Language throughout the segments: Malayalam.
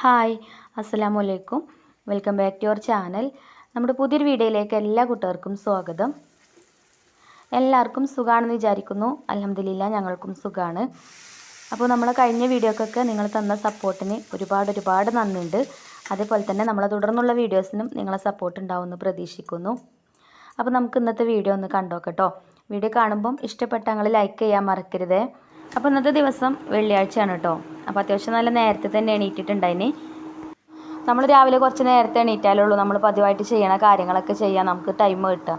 ഹായ് അസ്സലാമു അലൈക്കും welcome back to your channel. നമ്മുടെ പുതിയൊരു വീഡിയോയിലേക്ക് എല്ലാ കൂട്ടുകാർക്കും സ്വാഗതം. എല്ലാവർക്കും സുഖമാണെന്ന് വിചാരിക്കുന്നു. അലഹമ്മദില്ല ഞങ്ങൾക്കും സുഖമാണ് അപ്പോൾ നമ്മൾ കഴിഞ്ഞ വീഡിയോക്കൊക്കെ നിങ്ങൾ തന്ന സപ്പോർട്ടിന് ഒരുപാട് ഒരുപാട് നന്ദിയുണ്ട്. അതേപോലെ തന്നെ നമ്മളെ തുടർന്നുള്ള വീഡിയോസിനും നിങ്ങളെ സപ്പോർട്ട് ഉണ്ടാവുമെന്ന് പ്രതീക്ഷിക്കുന്നു. അപ്പോൾ നമുക്ക് ഇന്നത്തെ വീഡിയോ ഒന്ന് കണ്ടോക്കട്ടോ. വീഡിയോ കാണുമ്പം ഇഷ്ടപ്പെട്ട ഞങ്ങൾ ലൈക്ക് ചെയ്യാൻ മറക്കരുതേ. അപ്പോൾ ഇന്നത്തെ ദിവസം വെള്ളിയാഴ്ചയാണ് കേട്ടോ. അപ്പോൾ അത്യാവശ്യം നല്ല നേരത്തെ തന്നെ എണീറ്റിട്ടുണ്ടായിന്. നമ്മൾ രാവിലെ കുറച്ച് നേരത്തെ എണീറ്റാലേ ഉള്ളൂ. നമ്മൾ പതിവായിട്ട് ചെയ്യണ കാര്യങ്ങളൊക്കെ ചെയ്യാൻ നമുക്ക് ടൈം കിട്ടുക.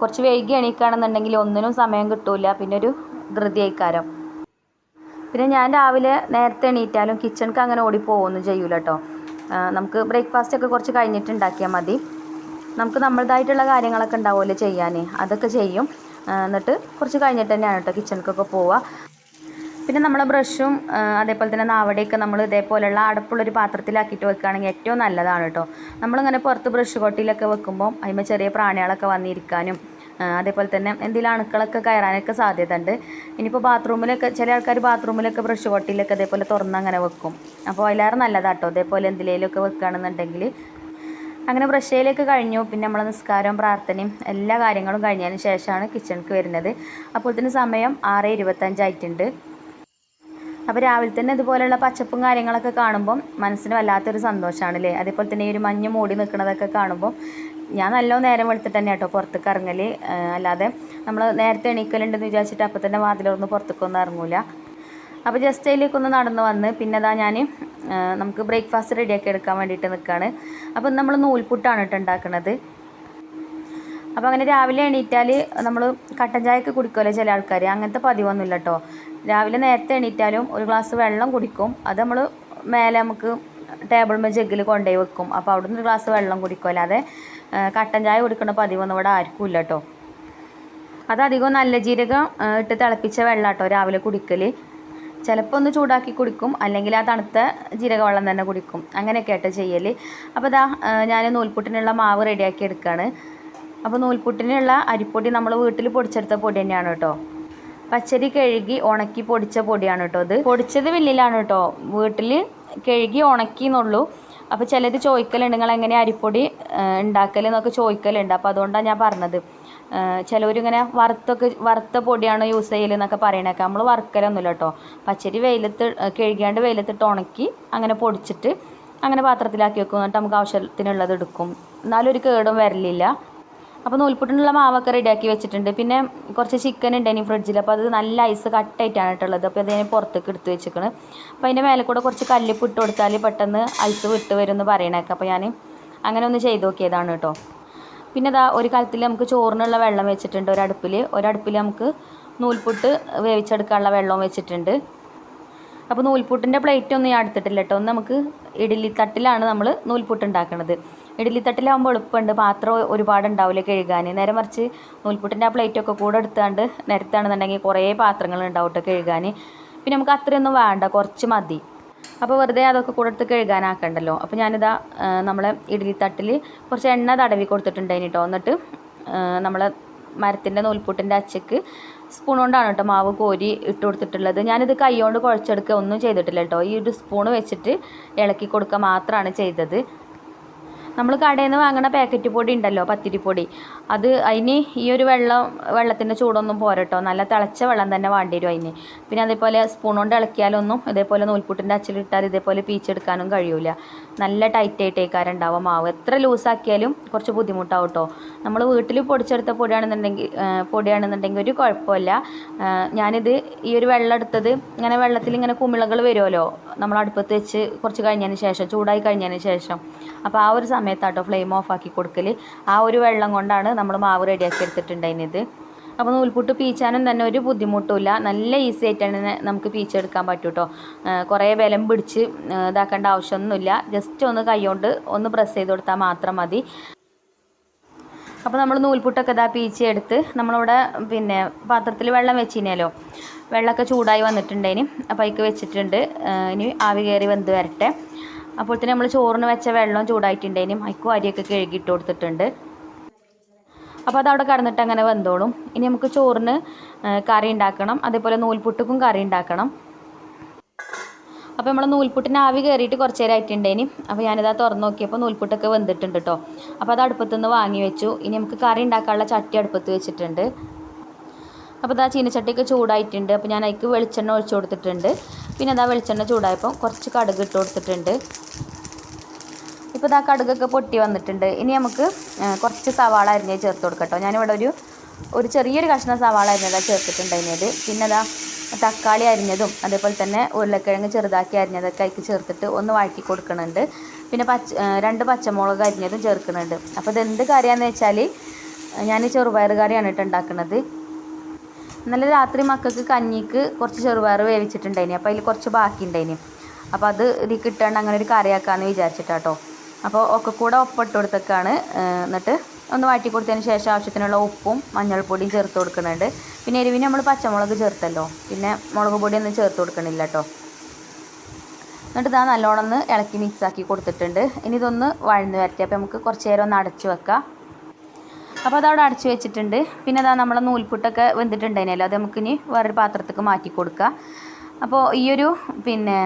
കുറച്ച് വൈകി എണീക്കുകയാണെന്നുണ്ടെങ്കിൽ ഒന്നിനും സമയം കിട്ടില്ല പിന്നെ ഒരു ധൃതിയായിക്കാരം പിന്നെ ഞാൻ രാവിലെ നേരത്തെ എണീറ്റാലും കിച്ചണിക്ക് അങ്ങനെ ഓടി പോകുമൊന്നും ചെയ്യൂല കേട്ടോ നമുക്ക് ബ്രേക്ക്ഫാസ്റ്റ് ഒക്കെ കുറച്ച് കഴിഞ്ഞിട്ട് ഉണ്ടാക്കിയാൽ മതി. നമുക്ക് നമ്മളതായിട്ടുള്ള കാര്യങ്ങളൊക്കെ ഉണ്ടാവുമല്ലോ ചെയ്യാൻ അതൊക്കെ ചെയ്യും. എന്നിട്ട് കുറച്ച് കഴിഞ്ഞിട്ട് തന്നെയാണ് കേട്ടോ കിച്ചണിക്കൊക്കെ പോവുക. പിന്നെ നമ്മൾ ബ്രഷും അതേപോലെ തന്നെ നാവടയൊക്കെ നമ്മൾ ഇതേപോലെയുള്ള അടപ്പുള്ളൊരു പാത്രത്തിലാക്കിയിട്ട് വെക്കുകയാണെങ്കിൽ ഏറ്റവും നല്ലതാണ് കേട്ടോ. നമ്മളിങ്ങനെ പുറത്ത് ബ്രഷ് കൊട്ടിയിലൊക്കെ വെക്കുമ്പോൾ അതിന് ചെറിയ പ്രാണികളൊക്കെ വന്നിരിക്കാനും അതേപോലെ തന്നെ എന്തെങ്കിലും അണുക്കളൊക്കെ കയറാനൊക്കെ സാധ്യത ഉണ്ട് ഇനിയിപ്പോൾ ബാത്റൂമിലൊക്കെ ചില ആൾക്കാർ ബാത്റൂമിലൊക്കെ ബ്രഷ് കൊട്ടിയിലൊക്കെ അതേപോലെ തുറന്ന് അങ്ങനെ വെക്കും. അപ്പോൾ അതിലേറെ നല്ലതാട്ടോ അതേപോലെ എന്തിലേലൊക്കെ വെക്കുകയാണെന്നുണ്ടെങ്കിൽ അങ്ങനെ ബ്രഷയിലേക്ക് കഴിഞ്ഞു. പിന്നെ നമ്മളെ നിസ്കാരവും പ്രാർത്ഥനയും എല്ലാ കാര്യങ്ങളും കഴിഞ്ഞതിന് ശേഷമാണ് കിച്ചണിക്ക് വരുന്നത്. അപ്പോൾ തന്നെ സമയം ആറ് ഇരുപത്തഞ്ചായിട്ടുണ്ട് അപ്പോൾ രാവിലെ തന്നെ ഇതുപോലെയുള്ള പച്ചപ്പും കാര്യങ്ങളൊക്കെ കാണുമ്പം മനസ്സിന് വല്ലാത്തൊരു സന്തോഷമാണ് അല്ലേ അതേപോലെ തന്നെ ഈ ഒരു മഞ്ഞ് മൂടി നിൽക്കുന്നതൊക്കെ കാണുമ്പോൾ ഞാൻ നല്ലോ നേരം വെളുത്തിട്ട് തന്നെ കേട്ടോ പുറത്തേക്ക് ഇറങ്ങൽ അല്ലാതെ നമ്മൾ നേരത്തെ എണീക്കലുണ്ടെന്ന് വിചാരിച്ചിട്ട് അപ്പോൾ തന്നെ വാതിലൊന്ന് പുറത്തേക്കൊന്നും ഇറങ്ങൂല. അപ്പോൾ ജസ്റ്റ് അതിലേക്കൊന്ന് നടന്ന് വന്ന് പിന്നെ അതാ ഞാൻ നമുക്ക് ബ്രേക്ക്ഫാസ്റ്റ് റെഡിയാക്കി എടുക്കാൻ വേണ്ടിയിട്ട് നിൽക്കുകയാണ് അപ്പോൾ നമ്മൾ നൂൽപുട്ടാണ് കേട്ടോ ഉണ്ടാക്കുന്നത് അപ്പോൾ അങ്ങനെ രാവിലെ എണീറ്റാൽ നമ്മൾ കട്ടൻ ചായയൊക്കെ കുടിക്കുമല്ലോ ചില ആൾക്കാർ അങ്ങനത്തെ പതിവൊന്നുമില്ല കേട്ടോ. രാവിലെ നേരത്തെ എണീറ്റാലും ഒരു ഗ്ലാസ് വെള്ളം കുടിക്കും. അത് നമ്മൾ മേലെ നമുക്ക് ടേബിൾമേ ജഗ്ഗിൽ കൊണ്ടുപോയി വെക്കും. അപ്പോൾ അവിടെ നിന്ന് ഒരു ഗ്ലാസ് വെള്ളം കുടിക്കും. അല്ലാതെ കട്ടൻ ചായ കുടിക്കുന്ന പതിവൊന്നും ഇവിടെ ആർക്കും ഇല്ല കേട്ടോ അതധികം നല്ല ജീരകം ഇട്ട് തിളപ്പിച്ച വെള്ളം കേട്ടോ രാവിലെ കുടിക്കൽ ചിലപ്പോൾ ഒന്ന് ചൂടാക്കി കുടിക്കും. അല്ലെങ്കിൽ ആ തണുത്ത ജീരക വെള്ളം തന്നെ കുടിക്കും. അങ്ങനെയൊക്കെ ആയിട്ട് ചെയ്യൽ അപ്പോൾ ഇതാ ഞാൻ നൂൽപുട്ടിനുള്ള മാവ് റെഡിയാക്കി എടുക്കുകയാണ് അപ്പോൾ നൂൽപുട്ടിനുള്ള അരിപ്പൊടി നമ്മൾ വീട്ടിൽ പൊടിച്ചെടുത്ത പൊടി തന്നെയാണ് കേട്ടോ പച്ചരി കഴുകി ഉണക്കി പൊടിച്ച പൊടിയാണ് കേട്ടോ ഇത്. പൊടിച്ചത് വില്ലിലാണ് കേട്ടോ. വീട്ടിൽ കഴുകി ഉണക്കി എന്നുള്ളൂ അപ്പോൾ ചിലത് ചോദിക്കലുണ്ട് നിങ്ങൾ എങ്ങനെ അരിപ്പൊടി ഉണ്ടാക്കൽ എന്നൊക്കെ ചോദിക്കലുണ്ട്. അപ്പോൾ അതുകൊണ്ടാണ് ഞാൻ പറഞ്ഞത്. ചിലവരിങ്ങനെ വറുത്തൊക്കെ വറുത്ത പൊടിയാണ് യൂസ് ചെയ്യൽ എന്നൊക്കെ പറയണേക്കെ. നമ്മൾ വറുക്കലൊന്നുമില്ല കേട്ടോ. പച്ചരി വെയിലത്ത് കഴുകിയാണ്ട് വെയിലത്തിട്ട് ഉണക്കി അങ്ങനെ പൊടിച്ചിട്ട് അങ്ങനെ പാത്രത്തിലാക്കി വെക്കും. എന്നിട്ട് നമുക്ക് ആവശ്യത്തിനുള്ളത് എടുക്കും. എന്നാലും ഒരു കേടും വരലില്ല. അപ്പോൾ നൂൽപുട്ടിനുള്ള മാവൊക്കെ റെഡിയാക്കി വെച്ചിട്ടുണ്ട്. പിന്നെ കുറച്ച് ചിക്കൻ ഉണ്ട് ഇനി ഫ്രിഡ്ജിൽ അപ്പോൾ അത് നല്ല ഐസ് കട്ടായിട്ടാണ് ഇട്ടുള്ളത് അപ്പോൾ അതിനെ പുറത്തേക്ക് എടുത്ത് വെച്ചിരിക്കണം. അപ്പോൾ അതിന്റെ മേലെ കൂടെ കുറച്ച് കല്ലിപ്പ് ഇട്ട് കൊടുത്താൽ പെട്ടെന്ന് ഐസ് വിട്ട് വരും എന്ന് പറയണേക്കെ. അപ്പോൾ ഞാൻ അങ്ങനെ ഒന്ന് ചെയ്ത് നോക്കിയതാണ് കേട്ടോ. പിന്നെ ഇതാ ഒരു കാലത്തിൽ നമുക്ക് ചോറിനുള്ള വെള്ളം വെച്ചിട്ടുണ്ട് ഒരടുപ്പിൽ ഒരടുപ്പിൽ നമുക്ക് നൂൽപുട്ട് വേവിച്ചെടുക്കാനുള്ള വെള്ളവും വെച്ചിട്ടുണ്ട്. അപ്പോൾ നൂൽപുട്ടിന്റെ പ്ലേറ്റ് ഒന്നും ഞാൻ എടുത്തിട്ടില്ല കേട്ടോ. നമുക്ക് ഇഡ്ഡലി തട്ടിലാണ് നമ്മൾ നൂൽപുട്ട് ഉണ്ടാക്കുന്നത് ഇഡ്ഡലി തട്ടിലാകുമ്പോൾ എളുപ്പമുണ്ട്. പാത്രം ഒരുപാട് ഉണ്ടാവില്ല കഴുകാൻ നേരെ മറിച്ച് നൂൽപുട്ടിന്റെ ആ പ്ലേറ്റൊക്കെ കൂടെ എടുത്താണ്ട് നിരത്താണെന്നുണ്ടെങ്കിൽ കുറേ പാത്രങ്ങൾ ഉണ്ടാവും കേട്ടോ കഴുകാൻ പിന്നെ നമുക്ക് അത്രയൊന്നും വേണ്ട കുറച്ച് മതി. അപ്പോൾ വെറുതെ അതൊക്കെ കൂടെ എടുത്ത് കഴുകാനാക്കണ്ടല്ലോ. അപ്പോൾ ഞാനിതാ നമ്മളെ ഇഡ്ഡലി തട്ടിൽ കുറച്ച് എണ്ണ തടവി കൊടുത്തിട്ടുണ്ടായിന് കേട്ടോ എന്നിട്ട് നമ്മളെ മരത്തിന്റെ നൂൽപുട്ടിന്റെ അച്ചക്ക് സ്പൂൺ കൊണ്ടാണ് കേട്ടോ മാവ് കോരി ഇട്ട് കൊടുത്തിട്ടുള്ളത്. ഞാനിത് കൈ കൊണ്ട് കുഴച്ചെടുക്കുക ഒന്നും ചെയ്തിട്ടില്ല കേട്ടോ ഈ ഒരു സ്പൂൺ വെച്ചിട്ട് ഇളക്കി കൊടുക്കുക മാത്രമാണ് ചെയ്തത്. നമ്മൾ കടയിൽ നിന്ന് വാങ്ങുന്ന പാക്കറ്റ് പൊടി ഉണ്ടല്ലോ പത്തിരി പൊടി. അത് അതിന് ഈ ഒരു വെള്ളം വെള്ളത്തിന്റെ ചൂടൊന്നും പോരട്ടോ. നല്ല തിളച്ച വെള്ളം തന്നെ വേണ്ടി വരും അതിന് പിന്നെ അതേപോലെ സ്പൂൺ കൊണ്ട് ഇളക്കിയാലൊന്നും ഇതേപോലെ നൂൽപുട്ടിന്റെ അച്ചിലിട്ടാൽ ഇതേപോലെ പീച്ചെടുക്കാനും കഴിയൂല. നല്ല ടൈറ്റ് ആയിട്ടേക്കാരം ഉണ്ടാവുക മാവ്. എത്ര ലൂസാക്കിയാലും കുറച്ച് ബുദ്ധിമുട്ടാവും കേട്ടോ നമ്മൾ വീട്ടിൽ പൊടിച്ചെടുത്ത പൊടിയാണെന്നുണ്ടെങ്കിൽ പൊടിയാണെന്നുണ്ടെങ്കിൽ ഒരു കുഴപ്പമില്ല. ഞാനിത് ഈ ഒരു വെള്ളം എടുത്തത് ഇങ്ങനെ വെള്ളത്തിൽ ഇങ്ങനെ കുമിളകൾ വരുമല്ലോ. നമ്മൾ അടുപ്പത്ത് വെച്ച് കുറച്ച് കഴിഞ്ഞതിന് ശേഷം ചൂടായി കഴിഞ്ഞതിന് ശേഷം. അപ്പോൾ ആ ഒരു സമയത്താട്ടോ ഫ്ലെയിം ഓഫ് ആക്കി കൊടുക്കൽ ആ ഒരു വെള്ളം കൊണ്ടാണ് നമ്മൾ മാവ് റെഡിയാക്കി എടുത്തിട്ടുണ്ടായിരുന്നത്. അപ്പോൾ നൂൽപുട്ട് പീച്ചാനും തന്നെ ഒരു ബുദ്ധിമുട്ടുമില്ല. നല്ല ഈസി ആയിട്ടാണ് നമുക്ക് പീച്ചെടുക്കാൻ പറ്റും കേട്ടോ കുറേ വിലം പിടിച്ച് ഇതാക്കേണ്ട ആവശ്യമൊന്നുമില്ല. ജസ്റ്റ് ഒന്ന് കൈകൊണ്ട് ഒന്ന് പ്രസ് ചെയ്ത് കൊടുത്താൽ മാത്രം മതി. അപ്പോൾ നമ്മൾ നൂൽപുട്ടൊക്കെ ഇതാ പീച്ചെടുത്ത് നമ്മളിവിടെ പിന്നെ പാത്രത്തിൽ വെള്ളം വെച്ചിനല്ലോ വെള്ളമൊക്കെ ചൂടായി വന്നിട്ടുണ്ടേനും അപ്പോൾ അതിക്ക് വെച്ചിട്ടുണ്ട്. ഇനി ആവി കയറി വെന്ത് വരട്ടെ. അപ്പോൾ തന്നെ നമ്മൾ ചോറിന് വെച്ച വെള്ളം ചൂടായിട്ടുണ്ടേനും. അയക്കും അരിയൊക്കെ കഴുകിയിട്ട് കൊടുത്തിട്ടുണ്ട്. അപ്പോൾ അതവിടെ കടന്നിട്ട് അങ്ങനെ വെന്തോളും. ഇനി നമുക്ക് ചോറിന് കറി ഉണ്ടാക്കണം അതേപോലെ നൂൽപുട്ടുക്കും കറി ഉണ്ടാക്കണം അപ്പോൾ നമ്മൾ നൂൽപുട്ടിന് ആവി കയറിയിട്ട് കുറച്ച് നേരം ആയിട്ടുണ്ടേനി. അപ്പോൾ ഞാനിതാ തുറന്ന് നോക്കിയപ്പോൾ നൂൽപുട്ടൊക്കെ വെന്തിട്ടുണ്ട് കേട്ടോ അപ്പോൾ അത് അടുപ്പത്തുനിന്ന് വാങ്ങി വെച്ചു. ഇനി നമുക്ക് കറി ഉണ്ടാക്കാനുള്ള ചട്ടി അടുപ്പത്ത് വെച്ചിട്ടുണ്ട്. അപ്പോൾ ഇതാ ചീനച്ചട്ടിയൊക്കെ ചൂടായിട്ടുണ്ട്. അപ്പോൾ ഞാൻ അതിക്ക് വെളിച്ചെണ്ണ ഒഴിച്ചു കൊടുത്തിട്ടുണ്ട്. പിന്നെ അതാ വെളിച്ചെണ്ണ ചൂടായപ്പോൾ കുറച്ച് കടുക് ഇട്ട് കൊടുത്തിട്ടുണ്ട്. ഇപ്പോൾ ഇതാ കടുകൊക്കെ പൊട്ടി വന്നിട്ടുണ്ട്. ഇനി നമുക്ക് കുറച്ച് സവാള അരിഞ്ഞ് ചേർത്ത് കൊടുക്കട്ടോ. ഞാനിവിടെ ഒരു ഒരു ചെറിയൊരു കഷ്ണം സവാള അരിഞ്ഞതാണ് ചേർത്തിട്ടുണ്ടായിരുന്നത്. പിന്നെ അതാ തക്കാളി അരിഞ്ഞതും അതേപോലെ തന്നെ ഉരുളക്കിഴങ്ങ് ചെറുതാക്കി അരിഞ്ഞതൊക്കെ അതിക്ക് ചേർത്തിട്ട് ഒന്ന് വഴറ്റി കൊടുക്കുന്നുണ്ട് പിന്നെ പച്ച രണ്ട് പച്ചമുളക് അരിഞ്ഞതും ചേർക്കുന്നുണ്ട് അപ്പോൾ ഇത് എന്ത് കറിയാന്ന് വെച്ചാൽ ഞാൻ ചെറുപയർ കറിയാണ് ഇട്ട് ഉണ്ടാക്കുന്നത് ഇന്നലെ രാത്രി മക്കൾക്ക് കഞ്ഞിക്ക് കുറച്ച് ചെറുപയർ വേവിച്ചിട്ടുണ്ടായിനി. അപ്പോൾ അതിൽ കുറച്ച് ബാക്കി ഉണ്ടായിനി അപ്പോൾ അത് ഇതിൽ കിട്ടാണ്ട് അങ്ങനെ ഒരു കറിയാക്കാമെന്ന് വിചാരിച്ചിട്ടാട്ടോ. അപ്പോൾ ഒക്കെ കൂടെ ഒപ്പിട്ട് കൊടുത്തേക്കാണ് എന്നിട്ട് ഒന്ന് വാട്ടി കൊടുത്തതിന് ശേഷം ആവശ്യത്തിനുള്ള ഉപ്പും മഞ്ഞൾപ്പൊടിയും ചേർത്ത് കൊടുക്കുന്നുണ്ട്. പിന്നെ എരിവിന് നമ്മൾ പച്ചമുളക് ചേർത്തല്ലോ. പിന്നെ മുളക് പൊടിയൊന്നും ചേർത്ത് കൊടുക്കണില്ല കേട്ടോ എന്നിട്ട് ഇതാ നല്ലോണം ഒന്ന് ഇളക്കി മിക്സാക്കി കൊടുത്തിട്ടുണ്ട്. ഇനി ഇതൊന്ന് വഴന്ന് വരട്ടെ. അപ്പോൾ നമുക്ക് കുറച്ച് നേരം ഒന്ന് അടച്ചു വെക്കാം. അപ്പോൾ അതവിടെ അടച്ചു വെച്ചിട്ടുണ്ട്. പിന്നെ അതാ നമ്മളെ നൂൽപുട്ടൊക്കെ വെന്തിട്ടുണ്ടായിരുന്നല്ലോ അത് നമുക്കിനി വേറൊരു പാത്രത്തേക്ക് മാറ്റി കൊടുക്കുക അപ്പോൾ ഈയൊരു പിന്നെ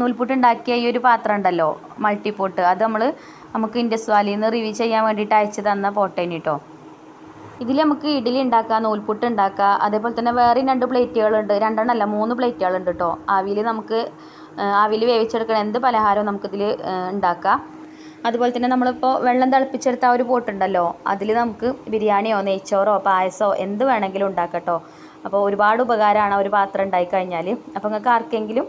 നൂൽപുട്ട് ഉണ്ടാക്കിയ ഈ ഒരു പാത്രം ഉണ്ടല്ലോ മൾട്ടിപോട്ട് അത് നമ്മൾ നമുക്ക് ഇൻഡസ് വാലിയിൽ നിന്ന് റിവ്യൂ ചെയ്യാൻ വേണ്ടിയിട്ട് അയച്ചു തന്ന പോട്ടേനി കേട്ടോ ഇതിൽ നമുക്ക് ഇഡ്ഡലി ഉണ്ടാക്കാം നൂൽപുട്ട് ഉണ്ടാക്കാം അതേപോലെ തന്നെ വേറെ രണ്ട് പ്ലേറ്റുകളുണ്ട് രണ്ടെണ്ണമല്ല മൂന്ന് പ്ലേറ്റുകളുണ്ട് കേട്ടോ ആവിയിൽ നമുക്ക് ആവിയിൽ വേവിച്ചെടുക്കണ എന്ത് പലഹാരവും നമുക്കിതിൽ ഉണ്ടാക്കാം. അതുപോലെ തന്നെ നമ്മളിപ്പോൾ വെള്ളം തിളപ്പിച്ചെടുത്ത ആ ഒരു പോട്ടുണ്ടല്ലോ അതിൽ നമുക്ക് ബിരിയാണിയോ നെയ്ച്ചോറോ പായസമോ എന്ത് വേണമെങ്കിലും ഉണ്ടാക്കട്ടോ. അപ്പോൾ ഒരുപാട് ഉപകാരമാണ് ഒരു പാത്രം ഉണ്ടായി കഴിഞ്ഞാൽ അപ്പോൾ നിങ്ങൾക്ക് ആർക്കെങ്കിലും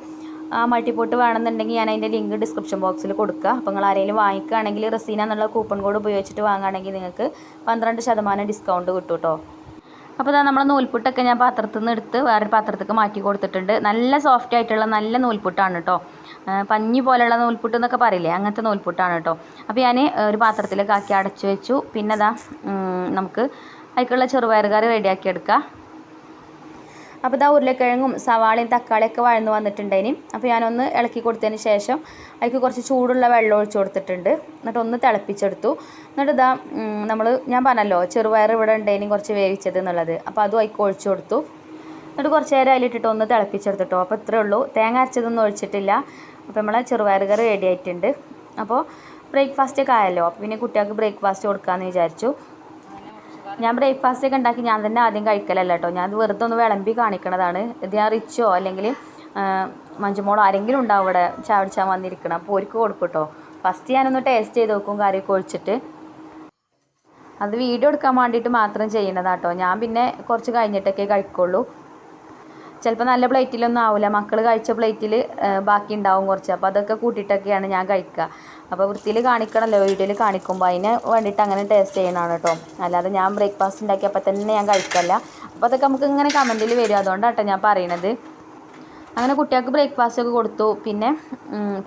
ആ മൾട്ടിപോട്ട് വേണമെന്നുണ്ടെങ്കിൽ ഞാൻ അതിന്റെ ലിങ്ക് ഡിസ്ക്രിപ്ഷൻ ബോക്സിൽ കൊടുക്കുക. അപ്പോൾ നിങ്ങൾ ആരെങ്കിലും വാങ്ങിക്കുകയാണെങ്കിൽ റസീന എന്നുള്ള കൂപ്പൺ കോഡ് ഉപയോഗിച്ചിട്ട് വാങ്ങുകയാണെങ്കിൽ നിങ്ങൾക്ക് പന്ത്രണ്ട് ശതമാനം ഡിസ്കൗണ്ട് കിട്ടും കേട്ടോ അപ്പോൾ ഇതാ നമ്മൾ നൂൽപുട്ടൊക്കെ ഞാൻ പാത്രത്തിൽ നിന്ന് എടുത്ത് വേറൊരു പാത്രത്തേക്ക് മാറ്റി കൊടുത്തിട്ടുണ്ട്. നല്ല സോഫ്റ്റ് ആയിട്ടുള്ള നല്ല നൂൽപുട്ടാണ് കേട്ടോ പഞ്ഞി പോലെയുള്ള നൂൽപുട്ട് എന്നൊക്കെ പറയില്ലേ? അങ്ങനത്തെ നൂൽപുട്ടാണ് കേട്ടോ അപ്പോൾ ഞാൻ ഒരു പാത്രത്തിലേക്ക് ആക്കി അടച്ചു വെച്ചു. പിന്നെ അതാ നമുക്ക് അതിലേക്കുള്ള ചെറുപയർ റെഡിയാക്കി എടുക്കാം. അപ്പോൾ ഇതാ ഉരുളക്കിഴങ്ങും സവാളയും തക്കാളിയൊക്കെ വഴന്ന് വന്നിട്ടുണ്ടേനി. അപ്പോൾ ഞാനൊന്ന് ഇളക്കി കൊടുത്തതിന് ശേഷം അതിലേക്ക് കുറച്ച് ചൂടുള്ള വെള്ളം ഒഴിച്ചു കൊടുത്തിട്ടുണ്ട്. എന്നിട്ട് ഒന്ന് തിളപ്പിച്ചെടുത്തു. എന്നിട്ട് ഇതാ നമ്മൾ ഞാൻ പറഞ്ഞല്ലോ ചെറുപയർ ഇവിടെ ഉണ്ടേനി കുറച്ച് വേവിച്ചത് എന്നുള്ളത്. അപ്പോൾ അതും അതിലേക്ക് ഒഴിച്ചു കൊടുത്തു. എന്നിട്ട് കുറച്ച് നേരം അതിലിട്ടിട്ട് ഒന്ന് തിളപ്പിച്ചെടുത്തിട്ടോ. അപ്പോൾ ഇത്രയേ ഉള്ളൂ. തേങ്ങ അരച്ചതൊന്നും ഒഴിച്ചിട്ടില്ല. അപ്പോൾ നമ്മളെ ചെറുപയർ കറി റെഡി ആയിട്ടുണ്ട്. അപ്പോൾ ബ്രേക്ക്ഫാസ്റ്റ് ഒക്കെ ആയല്ലോ. അപ്പോൾ പിന്നെ കുട്ടികൾക്ക് ബ്രേക്ക്ഫാസ്റ്റ് കൊടുക്കാമെന്ന് വിചാരിച്ചു. ഞാൻ ബ്രേക്ക്ഫാസ്റ്റ് ഒക്കെ ഉണ്ടാക്കി ഞാൻ തന്നെ ആദ്യം കഴിക്കലല്ല കേട്ടോ ഞാൻ അത് വെറുതെ ഒന്ന് വിളമ്പി കാണിക്കണതാണ്. ഇത് ഞാൻ റിച്ചോ അല്ലെങ്കിൽ മഞ്ജുമോളോ ആരെങ്കിലും ഉണ്ടാവും ഇവിടെ ചാവടിച്ചാൽ വന്നിരിക്കണം? അപ്പോൾ ഒരുക്ക് കൊടുക്കും കേട്ടോ ഫസ്റ്റ് ഞാനൊന്ന് ടേസ്റ്റ് ചെയ്ത് നോക്കും കറിയൊക്കെ ഒഴിച്ചിട്ട്. അത് വീഡിയോ എടുക്കാൻ വേണ്ടിയിട്ട് മാത്രം ചെയ്യണതാട്ടോ. ഞാൻ പിന്നെ കുറച്ച് കഴിഞ്ഞിട്ടൊക്കെ കഴിക്കുള്ളൂ. ചിലപ്പോൾ നല്ല പ്ലേറ്റിലൊന്നും ആവില്ല മക്കൾ കഴിച്ച പ്ലേറ്റിൽ ബാക്കി ഉണ്ടാവും കുറച്ച്. അപ്പോൾ അതൊക്കെ കൂട്ടിയിട്ടൊക്കെയാണ് ഞാൻ കഴിക്കുക. അപ്പോൾ വൃത്തിയിൽ കാണിക്കണമല്ലോ വീഡിയോയിൽ കാണിക്കുമ്പോൾ അതിന് വേണ്ടിയിട്ട് അങ്ങനെ ടേസ്റ്റ് ചെയ്യണതാണ് കേട്ടോ അല്ലാതെ ഞാൻ ബ്രേക്ക്ഫാസ്റ്റ് ഉണ്ടാക്കിയപ്പോൾ തന്നെ ഞാൻ കഴിക്കല്ല. അപ്പോൾ അതൊക്കെ നമുക്ക് ഇങ്ങനെ കമന്റിൽ വരും. അതുകൊണ്ടാട്ടോ ഞാൻ പറയണത്. അങ്ങനെ കുട്ടികൾക്ക് ബ്രേക്ക്ഫാസ്റ്റ് ഒക്കെ കൊടുത്തു. പിന്നെ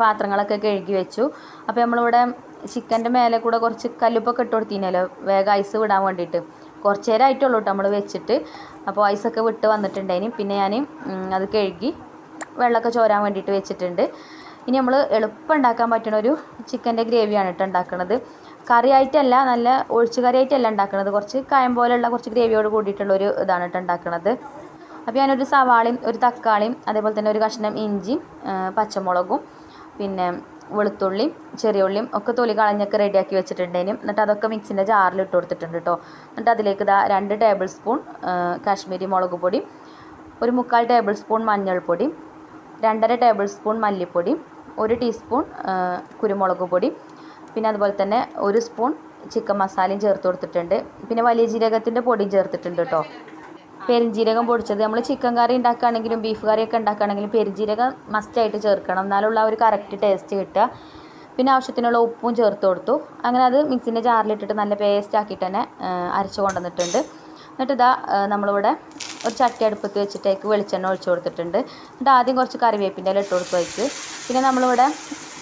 പാത്രങ്ങളൊക്കെ കഴുകി വെച്ചു. അപ്പോൾ നമ്മളിവിടെ ചിക്കന്റെ മേലെ കൂടെ കുറച്ച് കല്ലുപ്പൊക്കെ ഇട്ട് കൊടുത്തിനല്ലോ. വേഗം ഐസ് വിടാൻ വേണ്ടിയിട്ട്. കുറച്ച് നേരം ആയിട്ടുള്ളൂ കേട്ടോ നമ്മൾ വെച്ചിട്ട്. അപ്പോൾ ഐസൊക്കെ വിട്ട് വന്നിട്ടുണ്ടായിന്. പിന്നെ ഞാൻ അത് കഴുകി വെള്ളമൊക്കെ ചോരാൻ വേണ്ടിയിട്ട് വെച്ചിട്ടുണ്ട്. ഇനി നമ്മൾ എളുപ്പം ഉണ്ടാക്കാൻ പറ്റുന്ന ഒരു ചിക്കന്റെ ഗ്രേവിയാണ് കേട്ടോ ഉണ്ടാക്കുന്നത് കറിയായിട്ടല്ല നല്ല ഒഴിച്ചു കറിയായിട്ടല്ല ഉണ്ടാക്കുന്നത് കുറച്ച് കായം പോലെയുള്ള കുറച്ച് ഗ്രേവിയോട് കൂടിയിട്ടുള്ള ഒരു ഇതാണ് കേട്ടോ ഉണ്ടാക്കുന്നത് അപ്പോൾ ഞാനൊരു സവാളയും ഒരു തക്കാളിയും അതേപോലെ തന്നെ ഒരു കഷ്ണം ഇഞ്ചിയും പച്ചമുളകും പിന്നെ വെളുത്തുള്ളിയും ചെറിയ ഉള്ളിയും ഒക്കെ തൊലി കളഞ്ഞൊക്കെ റെഡിയാക്കി വെച്ചിട്ടുണ്ടേനും. എന്നിട്ട് അതൊക്കെ മിക്സിന്റെ ജാറിൽ ഇട്ട് കൊടുത്തിട്ടുണ്ട് കേട്ടോ എന്നിട്ട് അതിലേക്ക് ഇതാ രണ്ട് ടേബിൾ സ്പൂൺ കാശ്മീരി മുളക് പൊടി ഒരു മുക്കാൽ ടേബിൾ സ്പൂൺ മഞ്ഞൾപ്പൊടി രണ്ടര ടേബിൾ സ്പൂൺ മല്ലിപ്പൊടി ഒരു ടീസ്പൂൺ കുരുമുളക് പൊടി പിന്നെ അതുപോലെ തന്നെ ഒരു സ്പൂൺ ചിക്കൻ മസാലയും ചേർത്ത് കൊടുത്തിട്ടുണ്ട്. പിന്നെ വലിയ ജീരകത്തിന്റെ പൊടിയും ചേർത്തിട്ടുണ്ട് കേട്ടോ പെരിഞ്ജീരകം പൊടിച്ചത്. നമ്മൾ ചിക്കൻ കറി ഉണ്ടാക്കുകയാണെങ്കിലും ബീഫ് കറിയൊക്കെ ഉണ്ടാക്കുകയാണെങ്കിലും പെരിഞ്ജീരകം മസ്റ്റായിട്ട് ചേർക്കണം. എന്നാലുള്ള ഒരു കറക്റ്റ് ടേസ്റ്റ് കിട്ടുക. പിന്നെ ആവശ്യത്തിനുള്ള ഉപ്പും ചേർത്ത് കൊടുത്തു. അങ്ങനെ അത് മിക്സിന്റെ ജാറിലിട്ടിട്ട് നല്ല പേസ്റ്റ് ആക്കിയിട്ട് തന്നെ അരച്ച് കൊണ്ടുവന്നിട്ടുണ്ട്. എന്നിട്ട് ഇതാ നമ്മളിവിടെ ഒരു ചട്ടി അടുപ്പത്ത് വെച്ചിട്ടേക്ക് വെളിച്ചെണ്ണ ഒഴിച്ചു കൊടുത്തിട്ടുണ്ട്. എന്നിട്ട് ആദ്യം കുറച്ച് കറിവേപ്പിന്റെ ഇല ഇട്ട് കൊടുത്തു വയ്ക്ക് പിന്നെ നമ്മളിവിടെ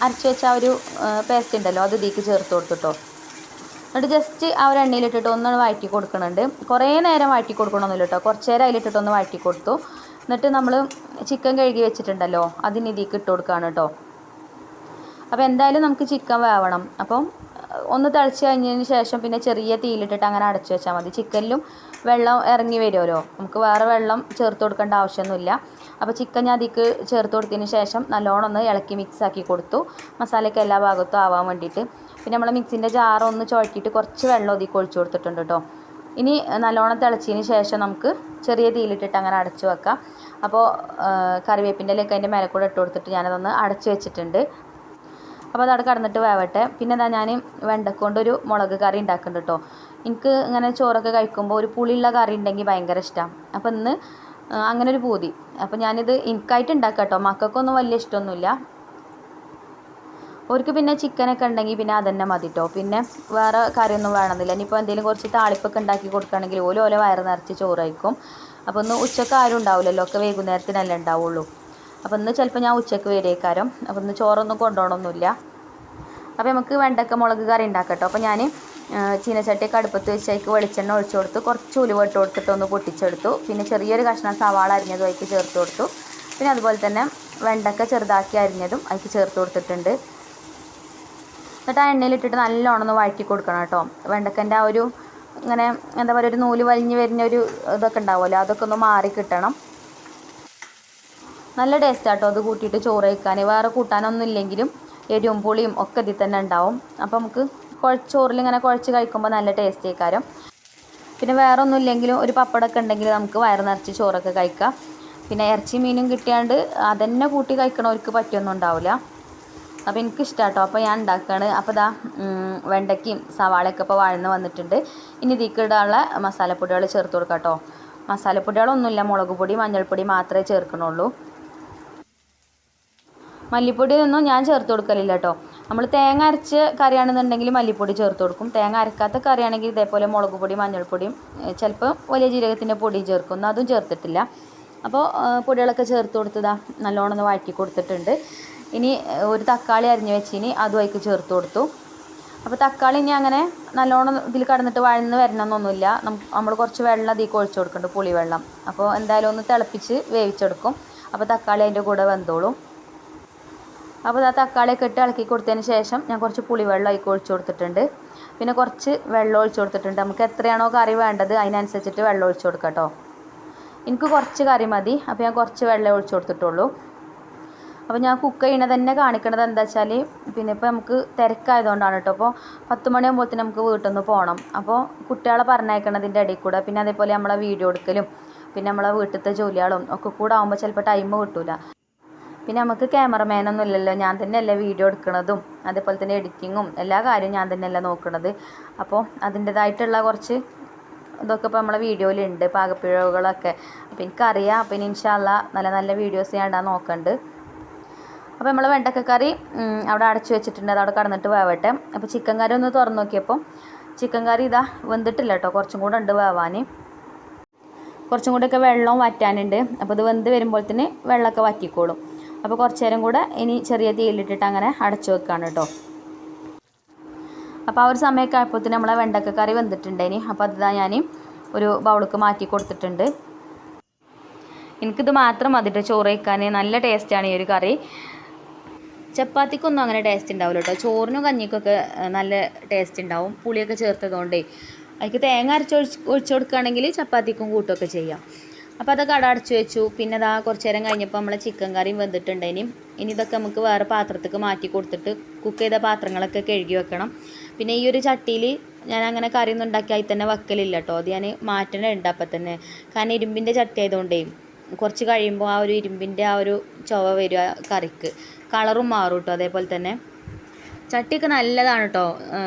അരച്ച് വെച്ച ആ ഒരു പേസ്റ്റ് ഉണ്ടല്ലോ അത് ഇതിലേക്ക് ചേർത്ത് കൊടുത്തിട്ടോ എന്നിട്ട് ജസ്റ്റ് ആ ഒരു എണ്ണയിലിട്ടിട്ട് ഒന്ന് വഴറ്റി കൊടുക്കുന്നുണ്ട് കുറേ നേരം വഴറ്റി കൊടുക്കണമെന്നില്ല കേട്ടോ കുറച്ച് നേരം അതിലിട്ടിട്ട് ഒന്ന് വഴറ്റി കൊടുത്തു. എന്നിട്ട് നമ്മൾ ചിക്കൻ കഴുകി വെച്ചിട്ടുണ്ടല്ലോ അതിന് ഇതിലേക്ക് ഇട്ട് കൊടുക്കുകയാണ് കേട്ടോ അപ്പോൾ എന്തായാലും നമുക്ക് ചിക്കൻ വേവണം. അപ്പം ഒന്ന് തിളച്ച് കഴിഞ്ഞതിന് ശേഷം പിന്നെ ചെറിയ തീയിലിട്ടിട്ട് അങ്ങനെ അടച്ചു വെച്ചാൽ മതി. ചിക്കനിലും വെള്ളം ഇറങ്ങി വരുമല്ലോ. നമുക്ക് വേറെ വെള്ളം ചേർത്ത് കൊടുക്കേണ്ട ആവശ്യമൊന്നുമില്ല. അപ്പോൾ ചിക്കൻ ഞാൻ അതിക്ക് ചേർത്ത് കൊടുത്തതിന് ശേഷം നല്ലോണം ഒന്ന് ഇളക്കി മിക്സ് ആക്കി കൊടുത്തു. മസാലയ്ക്ക് എല്ലാ ഭാഗത്തും ആവാൻ വേണ്ടിയിട്ട്. പിന്നെ നമ്മൾ മിക്സിന്റെ ജാറ് ഒന്ന് ചുഴറ്റിയിട്ട് കുറച്ച് വെള്ളം ഒതുക്കി ഒഴിച്ചു കൊടുത്തിട്ടുണ്ട് കേട്ടോ. ഇനി നല്ലോണം തിളച്ചതിന് ശേഷം നമുക്ക് ചെറിയ തീയിലിട്ടിട്ട് അങ്ങനെ അടച്ചു വെക്കാം. അപ്പോൾ കറിവേപ്പിന്റെ ഇലയൊക്കെ അതിന്റെ മേലെ കൂടെ ഇട്ട് കൊടുത്തിട്ട് ഞാനതൊന്ന് അടച്ചു വെച്ചിട്ടുണ്ട്. അപ്പോൾ അതവിടെ കടന്നിട്ട് വേവട്ടെ. പിന്നെ എന്താ ഞാൻ വെണ്ടക്കൊണ്ടൊരു മുളക് കറി ഉണ്ടാക്കുന്നുണ്ട് കേട്ടോ. എനിക്ക് ഇങ്ങനെ ചോറൊക്കെ കഴിക്കുമ്പോൾ ഒരു പുളിയുള്ള കറി ഉണ്ടെങ്കിൽ ഭയങ്കര ഇഷ്ടമാണ് അപ്പോൾ ഇന്ന് അങ്ങനെ ഒരു പൂതി. അപ്പോൾ ഞാനിത് എനിക്കായിട്ട് ഉണ്ടാക്കാം കേട്ടോ മക്കൾക്കൊന്നും വലിയ ഇഷ്ടമൊന്നുമില്ല. അവർക്ക് പിന്നെ ചിക്കനൊക്കെ ഉണ്ടെങ്കിൽ പിന്നെ അതന്നെ മതി കേട്ടോ പിന്നെ വേറെ കറിയൊന്നും വേണമെന്നില്ല. ഇനിയിപ്പോൾ എന്തെങ്കിലും കുറച്ച് താളിപ്പൊക്കെ ഉണ്ടാക്കി കൊടുക്കുകയാണെങ്കിൽ ഓല ഓല വയറ് നിറച്ച് ചോറായിരിക്കും അപ്പോൾ ഒന്ന് ഉച്ചയ്ക്ക് ആരും ഉണ്ടാവില്ലല്ലോ. ഒക്കെ വൈകുന്നേരത്തിനല്ലേ ഉണ്ടാവുള്ളൂ. അപ്പോൾ ഇന്ന് ചിലപ്പോൾ ഞാൻ ഉച്ചയ്ക്ക് വരേക്കാരം. അപ്പോൾ ഇന്ന് ചോറൊന്നും കൊണ്ടുപോകണമൊന്നുമില്ല. അപ്പോൾ നമുക്ക് വെണ്ടക്ക മുളക് കറി ഉണ്ടാക്കാം കേട്ടോ അപ്പോൾ ഞാൻ ചീനച്ചട്ടിയൊക്കെ കടുപ്പത്ത് വെച്ച് അതിക്ക് വെളിച്ചെണ്ണ ഒഴിച്ചു കൊടുത്തു. കുറച്ച് ഉലുവ ഇട്ട് കൊടുത്തിട്ട് ഒന്ന് പൊട്ടിച്ചെടുത്തു. പിന്നെ ചെറിയൊരു കഷ്ണം സവാള അരിഞ്ഞതും അതിക്ക് ചേർത്ത് കൊടുത്തു. പിന്നെ അതുപോലെ തന്നെ വെണ്ടക്ക ചെറുതാക്കി അരിഞ്ഞതും അതിക്ക് ചേർത്ത് കൊടുത്തിട്ടുണ്ട്. എന്നിട്ട് ആ എണ്ണയിലിട്ടിട്ട് നല്ലോണം ഒന്ന് വഴറ്റി കൊടുക്കണം കേട്ടോ. വെണ്ടക്കന്റെ ആ ഒരു ഇങ്ങനെ എന്താ പറയുക ഒരു നൂൽ വലിഞ്ഞ് വരുന്ന ഒരു ഇതൊക്കെ ഉണ്ടാവുമല്ലോ അതൊക്കെ ഒന്ന് മാറി കിട്ടണം. നല്ല ടേസ്റ്റ് ആട്ടോ അത് കൂട്ടിയിട്ട് ചോറ് കഴിക്കാൻ. വേറെ കൂട്ടാനൊന്നും ഇല്ലെങ്കിലും എരിവും പുളിയും ഒക്കെ ഇതിൽ തന്നെ ഉണ്ടാവും. അപ്പോൾ നമുക്ക് കുഴച്ച് ചോറിൽ ഇങ്ങനെ കുഴച്ച് കഴിക്കുമ്പോൾ നല്ല ടേസ്റ്റ് ആയിക്കാരം. പിന്നെ വേറെ ഒന്നും ഇല്ലെങ്കിലും ഒരു പപ്പടമൊക്കെ ഉണ്ടെങ്കിൽ നമുക്ക് വയറ് നിറച്ച് ചോറൊക്കെ കഴിക്കാം. പിന്നെ ഇറച്ചി മീനും കിട്ടിയാണ്ട് അതന്നെ കൂട്ടി കഴിക്കണവർക്ക് പറ്റിയൊന്നും ഉണ്ടാവില്ല അപ്പോൾ എനിക്ക് ഇഷ്ടമാട്ടോ അപ്പോൾ ഞാൻ ഉണ്ടാക്കുകയാണ് അപ്പോൾ ഇതാ വെണ്ടയ്ക്കയും സവാളയൊക്കെ ഇപ്പോൾ വഴന്ന് വന്നിട്ടുണ്ട്. ഇനി ഇതിക്കിടാനുള്ള മസാലപ്പൊടികൾ ചേർത്ത് കൊടുക്കാം കേട്ടോ മസാലപ്പൊടികളൊന്നുമില്ല. മുളക് പൊടി മഞ്ഞൾപ്പൊടി മാത്രമേ ചേർക്കണുള്ളൂ. മല്ലിപ്പൊടിയൊന്നും ഞാൻ ചേർത്ത് കൊടുക്കലില്ല കേട്ടോ നമ്മൾ തേങ്ങ അരച്ച് കറിയാണെന്നുണ്ടെങ്കിൽ മല്ലിപ്പൊടി ചേർത്ത് കൊടുക്കും. തേങ്ങ അരക്കാത്ത കറിയാണെങ്കിൽ ഇതേപോലെ മുളക് പൊടി മഞ്ഞൾപ്പൊടിയും ചിലപ്പോൾ വലിയ ജീരകത്തിന്റെ പൊടി ചേർക്കും. അതും ചേർത്തിട്ടില്ല. അപ്പോൾ പൊടികളൊക്കെ ചേർത്ത് കൊടുത്തതാ നല്ലോണം ഒന്ന് വഴറ്റി കൊടുത്തിട്ടുണ്ട്. ഇനി ഒരു തക്കാളി അരിഞ്ഞു വെച്ചിനി അതും അതിക്ക് ചേർത്ത് കൊടുത്തു. അപ്പോൾ തക്കാളി ഇനി അങ്ങനെ നല്ലോണം ഇതിൽ കടന്നിട്ട് വഴന്ന് വരണമെന്നൊന്നുമില്ല. നമ്മൾ കുറച്ച് വെള്ളം അതിൽ ഒഴിച്ചു കൊടുക്കുന്നുണ്ട് പുളിവെള്ളം. അപ്പോൾ എന്തായാലും ഒന്ന് തിളപ്പിച്ച് വേവിച്ചെടുക്കും. അപ്പോൾ തക്കാളി അതിന്റെ കൂടെ വെന്തോളും. അപ്പോൾ ആ തക്കാളിയൊക്കെ ഇട്ട് ഇളക്കി കൊടുത്തതിന് ശേഷം ഞാൻ കുറച്ച് പുളിവെള്ളം അതിൽ ഒഴിച്ചു കൊടുത്തിട്ടുണ്ട്. പിന്നെ കുറച്ച് വെള്ളം ഒഴിച്ചു കൊടുത്തിട്ടുണ്ട്. നമുക്ക് എത്രയാണോ കറി വേണ്ടത് അതിനനുസരിച്ചിട്ട് വെള്ളം ഒഴിച്ചു കൊടുക്കാം കേട്ടോ. എനിക്ക് കുറച്ച് കറി മതി. അപ്പോൾ ഞാൻ കുറച്ച് വെള്ളം ഒഴിച്ചു കൊടുത്തിട്ടുള്ളൂ. അപ്പോൾ ഞാൻ കുക്ക് ചെയ്യണത് തന്നെ കാണിക്കണത് എന്താ വെച്ചാൽ പിന്നെ ഇപ്പോൾ നമുക്ക് തിരക്കായതുകൊണ്ടാണ് കേട്ടോ. അപ്പോൾ പത്ത് മണിയാകുമ്പോഴത്തേന് നമുക്ക് വീട്ടിൽ നിന്ന് പോകണം. അപ്പോൾ കുട്ടികളെ പറഞ്ഞയക്കണതിന്റെ ഇടയിൽ കൂടെ പിന്നെ അതേപോലെ നമ്മളെ വീഡിയോ എടുക്കലും പിന്നെ നമ്മളെ വീട്ടിലത്തെ ജോലികളും ഒക്കെ കൂടെ ആകുമ്പോൾ ചിലപ്പോൾ ടൈം കിട്ടില്ല പിന്നെ നമുക്ക് ക്യാമറമാൻ ഒന്നും ഇല്ലല്ലോ. ഞാൻ തന്നെയല്ലേ വീഡിയോ എടുക്കുന്നതും അതേപോലെ തന്നെ എഡിറ്റിങ്ങും എല്ലാ കാര്യവും ഞാൻ തന്നെയല്ലേ നോക്കുന്നത് അപ്പോൾ അതിന്റേതായിട്ടുള്ള കുറച്ച് ഇതൊക്കെ ഇപ്പോൾ നമ്മളെ വീഡിയോയിലുണ്ട് പാകപ്പിഴവുകളൊക്കെ. അപ്പോൾ എനിക്കറിയാം. അപ്പോൾ ഇനി ഇൻഷാല്ല നല്ല നല്ല വീഡിയോസ് ഞാൻ ഇടാൻ നോക്കുന്നുണ്ട് അപ്പോൾ നമ്മൾ വെണ്ടക്കക്കറി അവിടെ അടച്ചു വെച്ചിട്ടുണ്ട്. അത് അവിടെ കടന്നിട്ട് വേവട്ടെ. അപ്പോൾ ചിക്കൻ കറി ഒന്ന് തുറന്നു നോക്കിയപ്പോൾ ചിക്കൻ കറി ഇതാ വെന്തിട്ടില്ല കേട്ടോ കുറച്ചും കൂടെ ഉണ്ട് വേവാൻ കുറച്ചും കൂടെയൊക്കെ വെള്ളം വറ്റാനുണ്ട്. അപ്പോൾ ഇത് വെന്ത് വരുമ്പോൾ തന്നെ വെള്ളമൊക്കെ വറ്റിക്കോളും. അപ്പോൾ കുറച്ച് നേരം കൂടെ ഇനി ചെറിയ തീയിലിട്ടിട്ട് അങ്ങനെ അടച്ചു വെക്കുകയാണ് കേട്ടോ. അപ്പോൾ ആ ഒരു സമയമൊക്കെ ആയപ്പോഴത്തേന് നമ്മളെ വെണ്ടക്ക കറി വെന്തിട്ടുണ്ട് ഇനി. അപ്പോൾ അതാ ഞാൻ ഒരു ബൗളിക്ക് മാറ്റി കൊടുത്തിട്ടുണ്ട്. എനിക്കിത് മാത്രം മതിട്ട് ചോറ് വയ്ക്കാൻ നല്ല ടേസ്റ്റാണ് ഈ ഒരു കറി. ചപ്പാത്തിക്കൊന്നും അങ്ങനെ ടേസ്റ്റ് ഉണ്ടാവില്ല കേട്ടോ ചോറിനും കഞ്ഞിക്കൊക്കെ നല്ല ടേസ്റ്റ് ഉണ്ടാവും. പുളിയൊക്കെ ചേർത്തതുകൊണ്ടേ. അതിക്ക് തേങ്ങ അരച്ച് ഒഴിച്ച് ഒഴിച്ചു കൊടുക്കുകയാണെങ്കിൽ ചപ്പാത്തിക്കും കൂട്ടുമൊക്കെ ചെയ്യാം. അപ്പോൾ അതൊക്കെ അട അടച്ചു വെച്ചു. പിന്നെ അതാ കുറച്ച് നേരം കഴിഞ്ഞപ്പോൾ നമ്മളെ ചിക്കൻ കറിയും വെന്തിട്ടുണ്ടേനും ഇനി ഇതൊക്കെ നമുക്ക് വേറെ പാത്രത്തേക്ക് മാറ്റി കൊടുത്തിട്ട് കുക്ക് ചെയ്ത പാത്രങ്ങളൊക്കെ കഴുകി വെക്കണം. പിന്നെ ഈ ഒരു ചട്ടിയിൽ ഞാൻ അങ്ങനെ കറിയൊന്നും ഉണ്ടാക്കി അതിൽ തന്നെ വെക്കലില്ല കേട്ടോ അത് ഞാൻ മാറ്റണുണ്ട് അപ്പം തന്നെ. കാരണം ഇരുമ്പിന്റെ ചട്ടി ആയതുകൊണ്ടേ കുറച്ച് കഴിയുമ്പോൾ ആ ഒരു ഇരുമ്പിന്റെ ആ ഒരു ചുവ വരിക കറിക്ക്. കളറും മാറും കേട്ടോ അതേപോലെ തന്നെ. ചട്ടിയൊക്കെ നല്ലതാണ് കേട്ടോ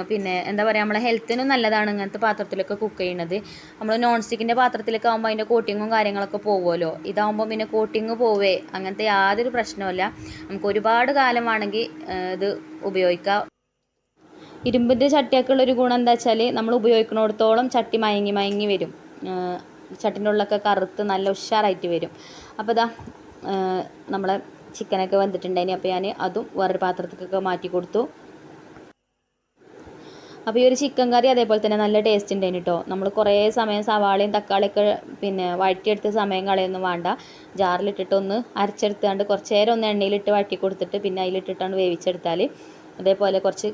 പിന്നെ എന്താ പറയുക നമ്മളെ ഹെൽത്തിനും നല്ലതാണ് ഇങ്ങനത്തെ പാത്രത്തിലൊക്കെ കുക്ക് ചെയ്യുന്നത് നമ്മൾ നോൺ സ്റ്റിക്കിന്റെ പാത്രത്തിലൊക്കെ ആകുമ്പോൾ അതിന്റെ കോട്ടിങ്ങും കാര്യങ്ങളൊക്കെ പോകുമല്ലോ ഇതാകുമ്പോൾ പിന്നെ കോട്ടിങ് പോവേ. അങ്ങനത്തെ യാതൊരു പ്രശ്നവുമില്ല. നമുക്ക് ഒരുപാട് കാലം വേണമെങ്കിൽ ഇത് ഉപയോഗിക്കാം. ഇരുമ്പിന്റെ ചട്ടിയൊക്കെ ഉള്ളൊരു ഗുണം എന്താ വെച്ചാൽ നമ്മൾ ഉപയോഗിക്കുന്നിടത്തോളം ചട്ടി മയങ്ങി മയങ്ങി വരും. ചട്ടിന്റെ ഉള്ളൊക്കെ കറുത്ത് നല്ല ഉഷാറായിട്ട് വരും. അപ്പോൾ ഇതാ നമ്മളെ ചിക്കനൊക്കെ വന്നിട്ടുണ്ടായിനി അപ്പോൾ ഞാൻ അതും വേറൊരു പാത്രത്തിലൊക്കെ മാറ്റി കൊടുത്തു. അപ്പോൾ ഈ ഒരു ചിക്കൻ കറി അതേപോലെ തന്നെ നല്ല ടേസ്റ്റ് ഉണ്ടായിരുന്നു കേട്ടോ നമ്മൾ കുറേ സമയം സവാളയും തക്കാളിയൊക്കെ പിന്നെ വഴറ്റിയെടുത്ത് സമയം കളയൊന്നും വേണ്ട. ജാറിലിട്ടിട്ട് ഒന്ന് അരച്ചെടുത്താണ്ട് കുറച്ച് നേരം ഒന്ന് എണ്ണയിലിട്ട് വഴറ്റി കൊടുത്തിട്ട് പിന്നെ അതിലിട്ടിട്ടാണ് വേവിച്ചെടുത്താൽ അതേപോലെ കുറച്ച്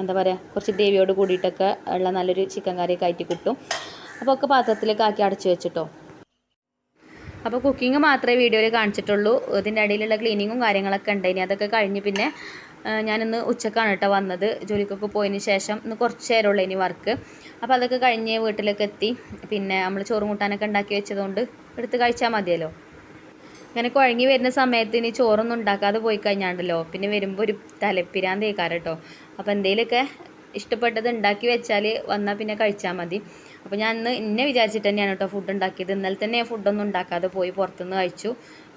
എന്താ പറയുക കുറച്ച് ഗ്രേവിയോട് കൂടിയിട്ടൊക്കെ ഉള്ള നല്ലൊരു ചിക്കൻ കറിയൊക്കെ ആയിട്ട് കിട്ടും. അപ്പോൾ ഒക്കെ പാത്രത്തിലേക്ക് ആക്കി അടച്ചു വെച്ചിട്ടോ. അപ്പോൾ കുക്കിംഗ് മാത്രമേ വീഡിയോയിൽ കാണിച്ചിട്ടുള്ളൂ. ഇതിന്റെ ഇടയിലുള്ള ക്ലീനിങ്ങും കാര്യങ്ങളൊക്കെ ഉണ്ട് ഇനി അതൊക്കെ കഴിഞ്ഞ് പിന്നെ ഞാനിന്ന് ഉച്ചക്കാണ് കേട്ടോ വന്നത്. ജോലിക്കൊക്കെ പോയതിന് ശേഷം ഇന്ന് കുറച്ച് നേരമുള്ളൂ ഇനി വർക്ക്. അപ്പോൾ അതൊക്കെ കഴിഞ്ഞ് വീട്ടിലേക്ക് എത്തി. പിന്നെ നമ്മൾ ചോറും കൂട്ടാനൊക്കെ ഉണ്ടാക്കി വെച്ചതുകൊണ്ട് എടുത്ത് കഴിച്ചാൽ മതിയല്ലോ. ഇങ്ങനെ കുഴങ്ങി വരുന്ന സമയത്ത് ഇനി ചോറൊന്നും ഉണ്ടാക്കാതെ പോയി കഴിഞ്ഞാണ്ടല്ലോ. പിന്നെ വരുമ്പോൾ ഒരു തലപ്പിരാൻ തേക്കാറ് കേട്ടോ. അപ്പോൾ എന്തെങ്കിലുമൊക്കെ ഇഷ്ടപ്പെട്ടത് ഉണ്ടാക്കി വെച്ചാൽ വന്നാൽ പിന്നെ കഴിച്ചാൽ മതി. അപ്പോൾ ഞാൻ ഇന്ന് ഇന്നെ വിചാരിച്ചിട്ട് തന്നെയാണ് കേട്ടോ ഫുഡ് ഉണ്ടാക്കിയത്. ഇന്നലെ തന്നെ ഫുഡൊന്നും ഉണ്ടാക്കാതെ പോയി പുറത്തുനിന്ന് കഴിച്ചു.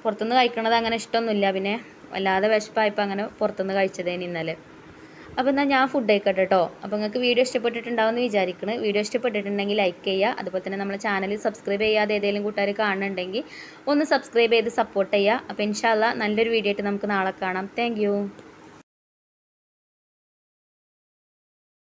പുറത്തുനിന്ന് കഴിക്കണത് അങ്ങനെ ഇഷ്ടമൊന്നുമില്ല. പിന്നെ വല്ലാതെ വിശപ്പായപ്പോൾ അങ്ങനെ പുറത്തുനിന്ന് കഴിച്ചതേന് ഇന്നലെ. അപ്പോൾ എന്നാൽ ഞാൻ ഫുഡ് കഴിക്കട്ടെ കേട്ടോ അപ്പോൾ നിങ്ങൾക്ക് വീഡിയോ ഇഷ്ടപ്പെട്ടിട്ടുണ്ടാവുമെന്ന് വിചാരിക്കുന്നു വീഡിയോ ഇഷ്ടപ്പെട്ടിട്ടുണ്ടെങ്കിൽ ലൈക്ക് ചെയ്യുക. അതുപോലെ തന്നെ നമ്മുടെ ചാനൽ സബ്സ്ക്രൈബ് ചെയ്യാതെ ഏതെങ്കിലും കൂട്ടുകാർ കാണുന്നുണ്ടെങ്കിൽ ഒന്ന് സബ്സ്ക്രൈബ് ചെയ്ത് സപ്പോർട്ട് ചെയ്യുക. അപ്പോൾ ഇൻഷാല്ല നല്ലൊരു വീഡിയോ ആയിട്ട് നമുക്ക് നാളെ കാണാം. താങ്ക്